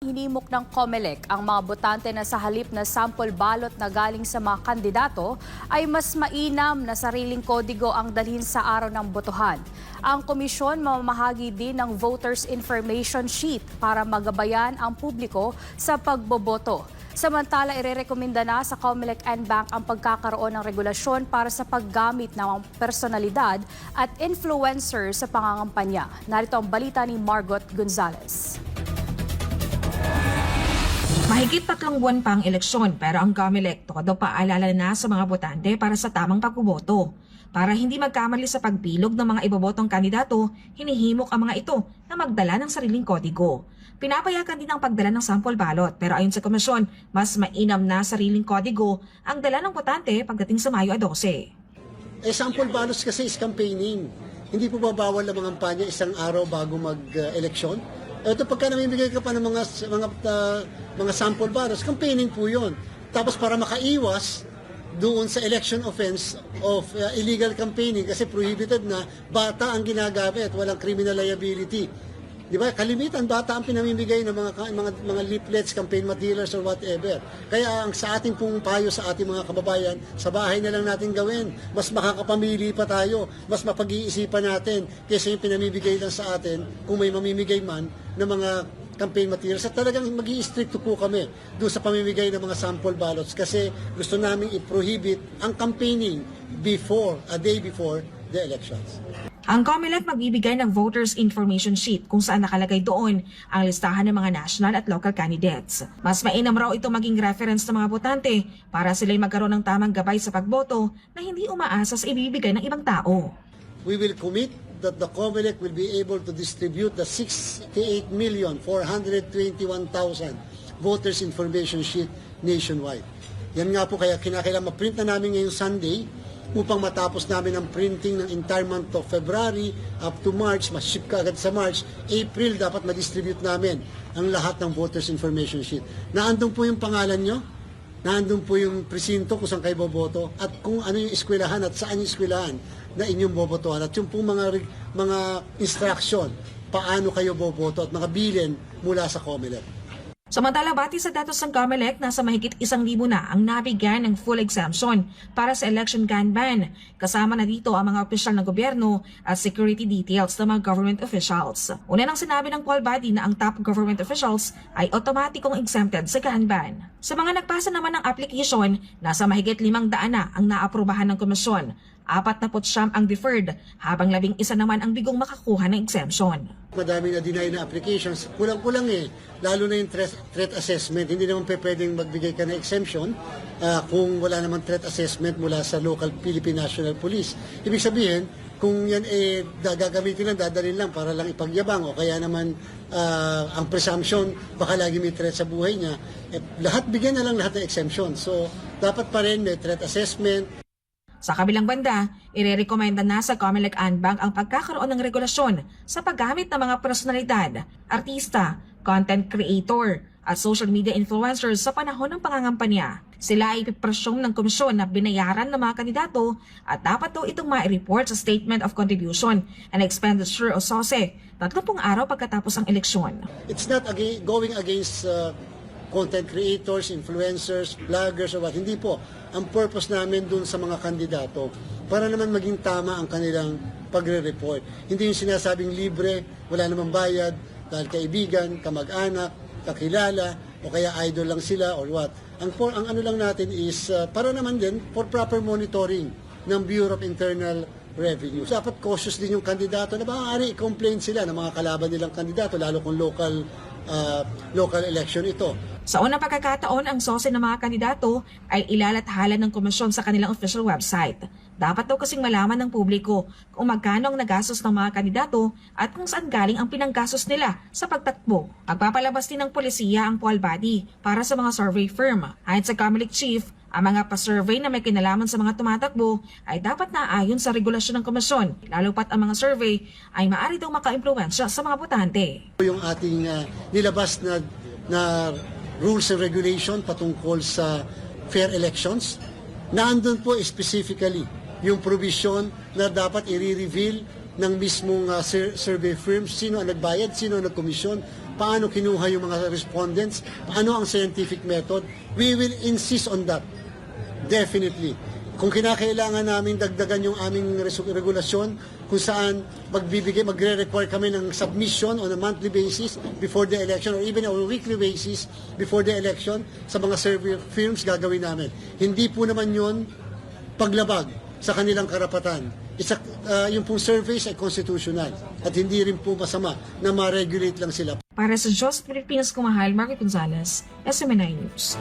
Hinimok ng COMELEC ang mga botante na sa halip na sample ballot na galing sa mga kandidato ay mas mainam na sariling kodigo ang dalhin sa araw ng botohan. Ang komisyon mamamahagi din ng voters information sheet para magabayan ang publiko sa pagboboto. Samantala, irerekomenda na sa COMELEC and Bank ang pagkakaroon ng regulasyon para sa paggamit ng personalidad at influencer sa pangangampanya. Narito ang balita ni Margot Gonzalez. Mahigit tatlong buwan pa ang eleksyon pero ang COMELEC daw paalala na sa mga botante para sa tamang pagboboto. Para hindi magkamali sa pagbilog ng mga ibobotong kandidato, hinihimok ang mga ito na magdala ng sariling kodigo. Pinapayagan din ang pagdala ng sample ballot pero ayon sa komisyon, mas mainam na sariling kodigo ang dala ng botante pagdating sa Mayo 12. Eh, sample ballots kasi is campaigning. Hindi po ba bawal ang mga kampanya isang araw bago mag-eleksyon? Ito pagka namimigay ka pa ng mga mga ah, mga sample ballots, campaigning po 'yon. Tapos para makaiwas doon sa election offense of uh, illegal campaigning kasi prohibited na bata ang ginagamit, walang criminal liability. Di ba? Kalimitan bata ang pinamimigay ng mga mga mga leaflets, campaign materials or whatever. Kaya ang sa ating pong payo sa ating mga kababayan, sa bahay na lang natin gawin. Mas makakapamili pa tayo, mas mapag-iisipan natin kaysa yung pinamimigay lang sa atin kung may mamimigay man ng mga campaign materials at talagang mag stricto po kami doon sa pamimigay ng mga sample ballots kasi gusto namin i-prohibit ang campaigning before, a day before the elections. Ang COMELEC magbibigay ng voters information sheet kung saan nakalagay doon ang listahan ng mga national at local candidates. Mas mainam raw ito maging reference ng mga botante para sila'y magkaroon ng tamang gabay sa pagboto na hindi umaasa sa ibibigay ng ibang tao. we will commit that the COMELEC will be able to distribute the 68,421,000 voters information sheet nationwide. Yan nga po kaya kinakailangan ma-print na namin ngayong Sunday upang matapos namin ang printing ng entire month of February up to March, mas-ship ka agad sa March, April dapat ma-distribute namin ang lahat ng voters information sheet. Naandun po yung pangalan nyo, Nandun po yung presinto kung saan kayo boboto at kung ano yung eskwelahan at saan yung eskwelahan na inyong bobotohan at yung po mga, mga instruction paano kayo boboto at mga mula sa COMELEC. Samantala, bati sa datos ng COMELEC, nasa mahigit isang libo na ang nabigyan ng full exemption para sa election gun ban. Kasama na dito ang mga opisyal ng gobyerno at security details ng mga government officials. Una nang sinabi ng poll body na ang top government officials ay otomatikong exempted sa gun ban. Sa mga nagpasa naman ng application, nasa mahigit limang daan na ang naaprubahan ng komisyon. Apat na siyam ang deferred, habang labing isa naman ang bigong makakuha ng exemption. Madami na deny na applications. Kulang-kulang eh. Lalo na yung threat, assessment. Hindi naman pwedeng magbigay ka ng exemption ah, kung wala naman threat assessment mula sa local Philippine National Police. Ibig sabihin, kung yan eh gagamitin lang, dadalhin lang para lang ipagyabang o kaya naman ah, ang presumption baka lagi may threat sa buhay niya, eh, lahat bigyan na lang lahat ng exemption. So, dapat pa rin may threat assessment, Sa kabilang banda, irerekomenda na sa Comelec and Bank ang pagkakaroon ng regulasyon sa paggamit ng mga personalidad, artista, content creator, at social media influencers sa panahon ng pangangampanya. Sila ay ipipresyong ng komisyon na binayaran ng mga kandidato at dapat daw itong ma-report sa Statement of Contribution and Expenditure o SOSE 30 araw pagkatapos ng eleksyon. it's not aga- going against uh, content creators, influencers, vloggers, or what. Hindi po. Ang purpose namin dun sa mga kandidato para naman maging tama ang kanilang pagre-report. Hindi yung sinasabing libre, wala namang bayad, dahil kaibigan, kamag-anak, kakilala, o kaya idol lang sila or what. Ang, for, ang ano lang natin is uh, para naman din for proper monitoring ng Bureau of Internal Revenue. Dapat cautious din yung kandidato na maaari i-complain sila ng mga kalaban nilang kandidato, lalo kung local uh, local election ito. Sa unang pagkakataon, ang sose ng mga kandidato ay ilalathala ng komisyon sa kanilang official website. Dapat daw kasing malaman ng publiko kung magkano ang nagastos ng mga kandidato at kung saan galing ang pinanggastos nila sa pagtakbo. Magpapalabas din ng polisiya ang poll body para sa mga survey firm. Ayon sa Comelec Chief, ang mga pa-survey na may kinalaman sa mga tumatakbo ay dapat naayon sa regulasyon ng komisyon, lalo pat ang mga survey ay maaari daw maka-impluensya sa mga botante. Yung ating uh, nilabas na, na rules and regulation patungkol sa fair elections, naandun po specifically yung provision na dapat i-reveal ng mismong uh, sur- survey firms, sino ang nagbayad, sino ang nagkomisyon, paano kinuha yung mga respondents, paano ang scientific method. We will insist on that. Definitely. Kung kinakailangan namin dagdagan yung aming regulasyon, kung saan magbibigay, magre-require kami ng submission on a monthly basis before the election or even on a weekly basis before the election sa mga survey firms gagawin namin. Hindi po naman yun paglabag sa kanilang karapatan. Isa, uh, yung pong surveys ay constitutional at hindi rin po masama na ma-regulate lang sila. Para sa Diyos Pilipinas Kumahal, Margaret Gonzalez, SMNI News.